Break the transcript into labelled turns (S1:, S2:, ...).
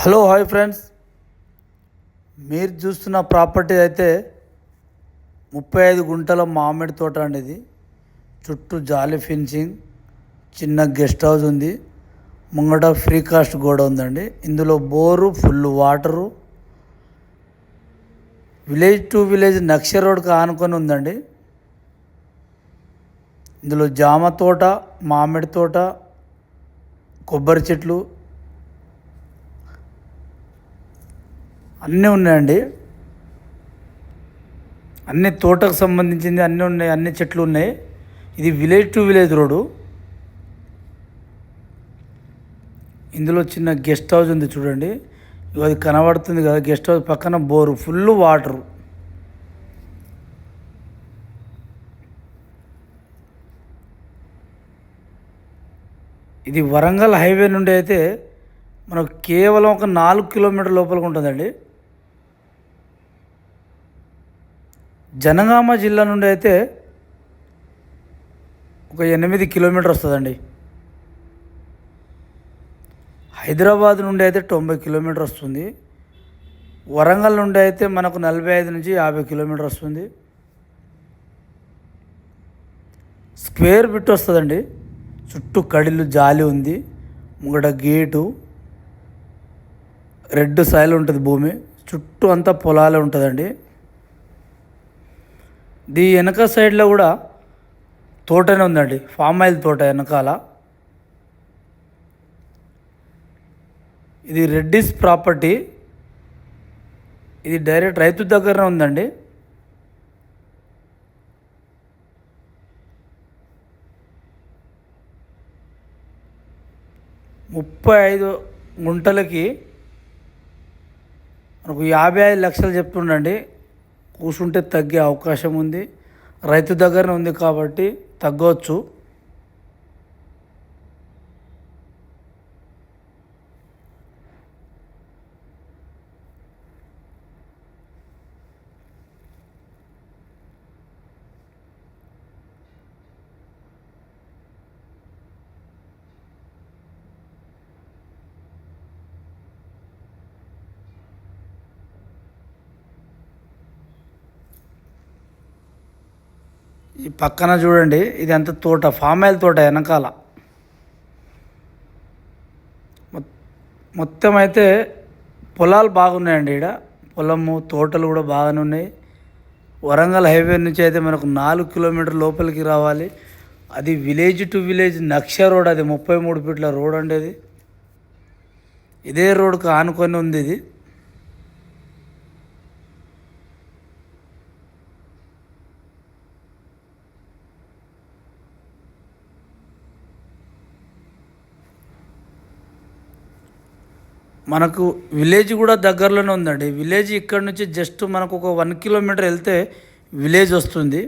S1: Hello hi friends. మీరు చూస్తున్న property అయితే ముప్పై ఐదు గుంటల మామిడి తోట అండి ఇది. చుట్టూ జాలి ఫినిషింగ్ చిన్న గెస్ట్ హౌస్ ఉంది. ముంగట ఫ్రీ కాస్ట్ గోడ ఉందండి. ఇందులో bore full water. Village to village నక్ష రోడ్కి ఆనుకొని ఉందండి. ఇందులో జామ తోట మామిడి తోట కొబ్బరి చెట్లు అన్నీ ఉన్నాయండి. అన్ని తోటకు సంబంధించింది అన్నీ ఉన్నాయి అన్ని చెట్లు ఉన్నాయి. ఇది విలేజ్ టు విలేజ్ రోడ్డు. ఇందులో చిన్న గెస్ట్ హౌస్ ఉంది చూడండి. అది కనబడుతుంది కదా గెస్ట్ హౌస్ పక్కన బోరు ఫుల్ వాటరు. ఇది వరంగల్ హైవే నుండి అయితే మనకు కేవలం ఒక నాలుగు కిలోమీటర్ లోపలికి ఉంటుందండి. జనగామ జిల్లా నుండి అయితే ఒక ఎనిమిది కిలోమీటర్ వస్తుందండి. హైదరాబాద్ నుండి అయితే తొంభై కిలోమీటర్ వస్తుంది. వరంగల్ నుండి అయితే మనకు నలభై ఐదు నుంచి యాభై కిలోమీటర్ వస్తుంది. స్క్వేర్ బిట్ వస్తుందండి. చుట్టూ కడిలు జాలి ఉంది. ముంగట గేటు. రెడ్ సాయిల్ ఉంటుంది భూమి. చుట్టూ అంతా పొలాలే ఉంటుందండి. దీ వెనక సైడ్లో కూడా తోటనే ఉందండి. ఫామ్ ఆయిల్ తోట వెనకాల. ఇది రెడ్డిస్ ప్రాపర్టీ. ఇది డైరెక్ట్ రైతు దగ్గరనే ఉందండి. ముప్పై ఐదు గుంటలకి మనకు యాభై ఐదు లక్షలు చెప్తుండండి. కూర్చుంటే తగ్గే అవకాశం ఉంది. రైతు దగ్గరనే ఉంది కాబట్టి తగ్గవచ్చు ఈ పక్కన చూడండి ఇది అంత తోట? ఫామ్ ఆయిల్ తోట వెనకాల. మొత్తం అయితే పొలాలు బాగున్నాయండి ఇక్కడ పొలము తోటలు కూడా బాగానే ఉన్నాయి. వరంగల్ హైవే నుంచి అయితే మనకు నాలుగు కిలోమీటర్ లోపలికి రావాలి. అది విలేజ్ టు విలేజ్ నక్ష రోడ్ అది ముప్పై మూడు ఫీట్ల రోడ్ అండి అది. ఇదే రోడ్కి ఆనుకొని ఉంది ఇది. మనకు విలేజ్ కూడా దగ్గరలోనే ఉందండి. విలేజ్ ఇక్కడ నుంచి జస్ట్ మనకు ఒక వన్ కిలోమీటర్ వెళ్తే విలేజ్ వస్తుంది.